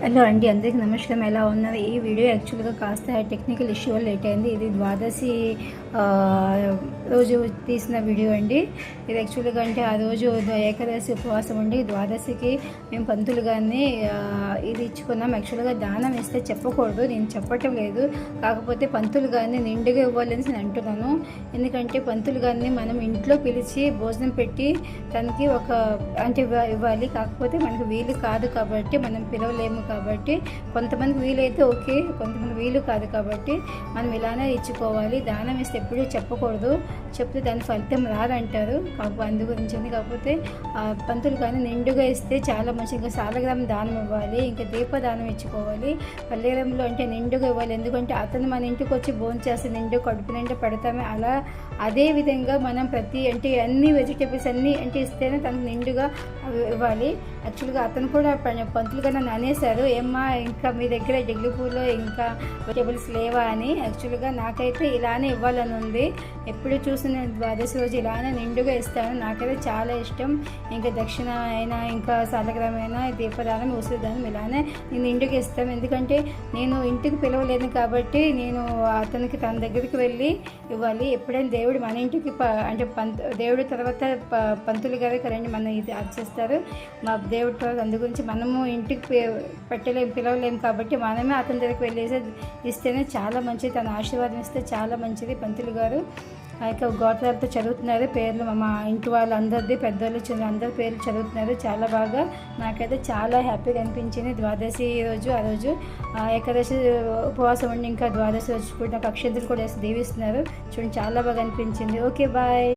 Hello అండి అందరికీ నమస్కారం. ఎలా ఉన్నారు? ఈ వీడియో యాక్చువల్గా కాస్త టెక్నికల్ ఇష్యూ లేట్ అయింది. ఇది ద్వాదశి ఆ, రోజు తీసిన వీడియో అండి. ఇది యాక్చువల్గా అంటే ఆ రోజు ఏకాదశి ఉపవాసం ఉండి ద్వాదశికి మేము పంతులు గారిని ఇది ఇచ్చుకున్నాం. యాక్చువల్గా దానం ఇస్తే చెప్పకూడదు. నేను చెప్పటం లేదు. కాకపోతే పంతులు గారిని నిండుగా ఇవ్వాలని నేను అంటున్నాను. ఎందుకంటే పంతులు గారిని మనం ఇంట్లో పిలిచి భోజనం పెట్టి తనకి ఒక అంటే ఇవ్వాలి. కాకపోతే మనకు వీలు కాదు కాబట్టి మనం పిలవలేము కాబట్టి కొంతమంది వీలైతే ఓకే కొంతమంది వీలు కాదు కాబట్టి మనం ఇలానే ఇచ్చుకోవాలి. దానం ఇస్తే ఎప్పుడూ చెప్పకూడదు. చెప్తే దాని ఫలితం రాదంటారు. కాకపోతే అందు గురించి ఉంది. కాకపోతే పంతులు కానీ నిండుగా ఇస్తే చాలా మంచి ఇంకా సాలగ్రామం దానం ఇవ్వాలి. ఇంకా దీపదానం ఇచ్చుకోవాలి. పల్లెరంలో అంటే నిండుగా ఇవ్వాలి. ఎందుకంటే అతను మన ఇంటికి వచ్చి భోంచేస్తే నిండు కడుపు నిండా పెడతామే. అలా అదే విధంగా మనం ప్రతి అంటే అన్ని వెజిటేబుల్స్ అన్నీ అంటే ఇస్తేనే తనకు నిండుగా ఇవ్వాలి. యాక్చువల్గా అతను కూడా పంతులు పంతులుగా నన్ను అనేశారు. ఏమ్మా ఇంకా మీ దగ్గర డిగ్రీ ఇంకా వెజిటేబుల్స్ లేవా అని. యాక్చువల్గా నాకైతే ఇలానే ఇవ్వాలని ఉంది. ఎప్పుడు చూసిన ద్వాదశి రోజు ఇలానే నిండుగా ఇస్తాను. నాకైతే చాలా ఇష్టం. ఇంకా దక్షిణ అయినా ఇంకా సాలగ్రామైన దీపదానం ఉసిరిదానం ఇలానే నేను నిండుగా ఇస్తాను ఎందుకంటే నేను ఇంటికి పిలవలేను కాబట్టి నేను అతనికి తన దగ్గరికి వెళ్ళి ఇవ్వాలి. ఎప్పుడైనా దేవుడు మన ఇంటికి ప- అంటే పంత దేవుడి తర్వాత ప- పంతులు గారే రండి మన ఇది అర్చిస్తారు మా దేవుడి తర్వాత అందు గురించి మనము ఇంటికి పెట్టలేము పిలవలేము కాబట్టి మనమే అతని దగ్గరికి వెళ్ళేసి ఇస్తేనే చాలా మంచిది. తన ఆశీర్వాదం ఇస్తే చాలా మంచిది పంతులు గారు. ఆ యొక్క గోత్రాలతో చదువుతున్నారు. పేర్లు మా ఇంటి వాళ్ళు అందరిది పెద్దవాళ్ళు చిన్న అందరి పేర్లు చదువుతున్నారు. చాలా బాగా నాకైతే చాలా హ్యాపీగా అనిపించింది. ద్వాదశి రోజు ఆ రోజు ఏకాదశి ఉపవాసం ఉండి ఇంకా ద్వాదశి రోజు కూడా నాకు అక్షంతలు కూడా వేసి దీవిస్తున్నారు. చూడండి చాలా బాగా అనిపించింది. Okay bye.